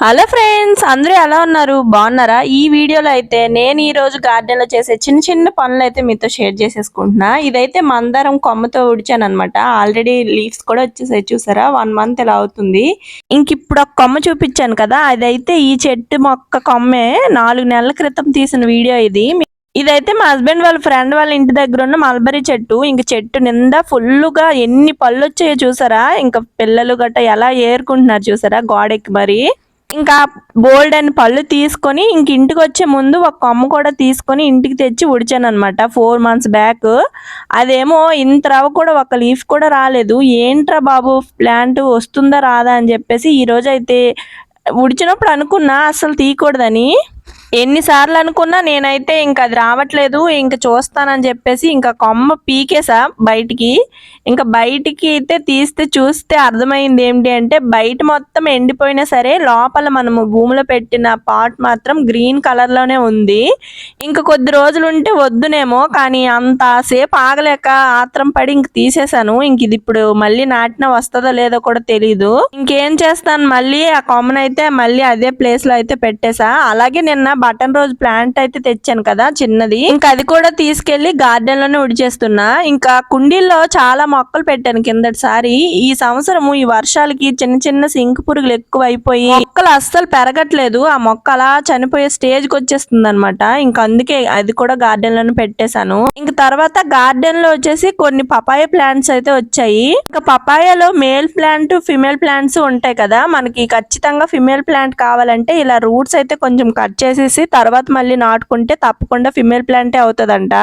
Hello friends అందరూ ఎలా ఉన్నారు? బాగున్నారా? ఈ వీడియోలో అయితే నేను ఈరోజు గార్డెన్లో చేసే చిన్న చిన్న పనులు అయితే మీతో షేర్ చేసేసుకుంటున్నా. ఇదైతే మందారం కొమ్మతో ఉడిచాను అనమాట ఆల్రెడీ లీవ్స్ కూడా వచ్చేసాయి చూసారా? వన్ మంత్ ఇలా అవుతుంది? ఇంక ఇప్పుడు ఒక కొమ్మ చూపించాను కదా అదైతే ఈ చెట్టు మొక్క కొమ్మే నాలుగు నెలల క్రితం తీసిన వీడియో ఇది. ఇదైతే మా హస్బెండ్ వాళ్ళ ఫ్రెండ్ వాళ్ళ ఇంటి దగ్గర ఉన్న మల్బరీ చెట్టు. ఇంక చెట్టు నిండా ఫుల్గా ఎన్ని పళ్ళు వచ్చాయో చూసారా? ఇంకా పిల్లలు గట్ట ఎలా ఏరుకుంటున్నారు చూసారా? గోడెక్కి మరి. ఇంకా బోల్డ్ అని పళ్ళు తీసుకొని ఇంక ఇంటికి వచ్చే ముందు ఒక కొమ్మ కూడా తీసుకొని ఇంటికి తెచ్చి ఉడిచాను అనమాట ఫోర్ మంత్స్ బ్యాక్ అదేమో ఇంత రవ్వ కూడా ఒక లీఫ్ కూడా రాలేదు. ఏంట్రా బాబు? ప్లాంట్ వస్తుందా రాదా అని చెప్పేసి ఈరోజు అయితే ఉడిచినప్పుడు అనుకున్నా అసలు తీయకూడదని. ఎన్నిసార్లు అనుకున్నా నేనైతే ఇంకా అది రావట్లేదు ఇంకా చూస్తానని చెప్పేసి ఇంకా కొమ్మ పీకేసా బయటికి. ఇంకా బయటికి అయితే తీస్తే చూస్తే అర్థమైంది ఏంటి అంటే బయట మొత్తం ఎండిపోయినా సరే లోపల మనము భూమిలో పెట్టిన పాట్ మాత్రం గ్రీన్ కలర్లోనే ఉంది. ఇంకా కొద్ది రోజులు ఉంటే వద్దునేమో కానీ అంత సేపు ఆగలేక ఆత్రం పడి ఇంక తీసేశాను ఇంక ఇది ఇప్పుడు మళ్ళీ నాటిన వస్తుందో లేదో కూడా తెలీదు. ఇంకేం చేస్తాను మళ్ళీ ఆ కొమ్మనైతే మళ్ళీ అదే ప్లేస్లో అయితే పెట్టేశా అలాగే నిన్న బటన్ రోజ్ ప్లాంట్ అయితే తెచ్చాను కదా చిన్నది. ఇంకా అది కూడా తీసుకెళ్ళి గార్డెన్లోనే ఉడిచేస్తున్నా. ఇంకా కుండీల్లో చాలా మొక్కలు పెట్టాను కిందటిసారి. ఈ సంవత్సరం ఈ వర్షాలకి చిన్న చిన్న సింక్ పురుగులు ఎక్కువ అయిపోయి మొక్కలు అస్సలు పెరగట్లేదు. ఆ మొక్క అలా చనిపోయే స్టేజ్కి వచ్చేస్తుంది అనమాట ఇంకా అందుకే అది కూడా గార్డెన్లోనే పెట్టేశాను. ఇంకా తర్వాత గార్డెన్లో వచ్చేసి కొన్ని పపాయ ప్లాంట్స్ అయితే వచ్చాయి. ఇంకా పపాయలో మేల్ ప్లాంట్ ఫిమేల్ ప్లాంట్స్ ఉంటాయి కదా మనకి ఖచ్చితంగా ఫిమేల్ ప్లాంట్ కావాలంటే ఇలా రూట్స్ అయితే కొంచెం కట్ చేసేసి తర్వాత మళ్ళీ నాటుకుంటే తప్పకుండా ఫిమేల్ ప్లాంటే అవుతుందంట.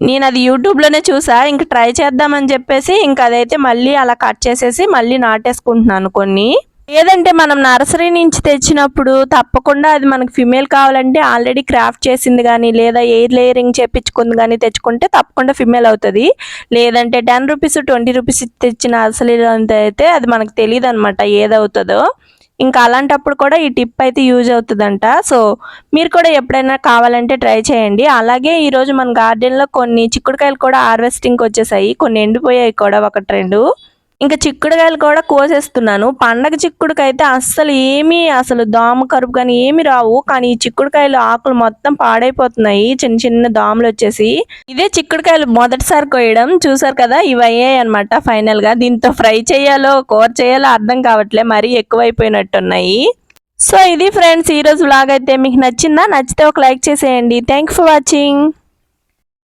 నేను అది యూట్యూబ్లోనే చూసా ఇంక ట్రై చేద్దామని చెప్పేసి ఇంకా అదైతే మళ్ళీ అలా కట్ చేసేసి మళ్ళీ నాటేసుకుంటున్నాను కొన్ని. లేదంటే మనం నర్సరీ నుంచి తెచ్చినప్పుడు తప్పకుండా అది మనకు ఫిమేల్ కావాలంటే ఆల్రెడీ క్రాఫ్ట్ చేసింది కానీ లేదా ఎయిర్ లేయరింగ్ చేపించుకుంది కానీ తెచ్చుకుంటే తప్పకుండా ఫిమేల్ అవుతుంది. లేదంటే టెన్ రూపీస్ ట్వంటీ రూపీస్ తెచ్చిన అసలు అయితే అది మనకు తెలియదు అనమాట ఏదవుతుందో. ఇంకా అలాంటప్పుడు కూడా ఈ టిప్ అయితే యూజ్ అవుతుందంట. సో మీరు కూడా ఎప్పుడైనా కావాలంటే ట్రై చేయండి. అలాగే ఈరోజు మన గార్డెన్లో కొన్ని చిక్కుడుకాయలు కూడా హార్వెస్టింగ్కి వచ్చేసాయి. కొన్ని ఎండిపోయాయి కూడా ఒక రెండు. ఇంకా చిక్కుడుకాయలు కూడా కోసేస్తున్నాను. పండగ చిక్కుడుకైతే అస్సలు ఏమీ అసలు దోమ కరుపు కానీ ఏమి రావు. కానీ ఈ చిక్కుడుకాయలు ఆకులు మొత్తం పాడైపోతున్నాయి. చిన్న చిన్న దోమలు వచ్చేసి. ఇదే చిక్కుడుకాయలు మొదటిసారి కోయడం. చూసారు కదా? ఇవి అయ్యాయి అనమాట ఫైనల్గా దీంతో ఫ్రై చేయాలో కూర చేయాలో అర్థం కావట్లే. మరీ ఎక్కువైపోయినట్టున్నాయి. సో ఇది ఫ్రెండ్స్ ఈరోజు బ్లాగ్ అయితే మీకు నచ్చిందా? నచ్చితే ఒక లైక్ చేసేయండి. Thank for watching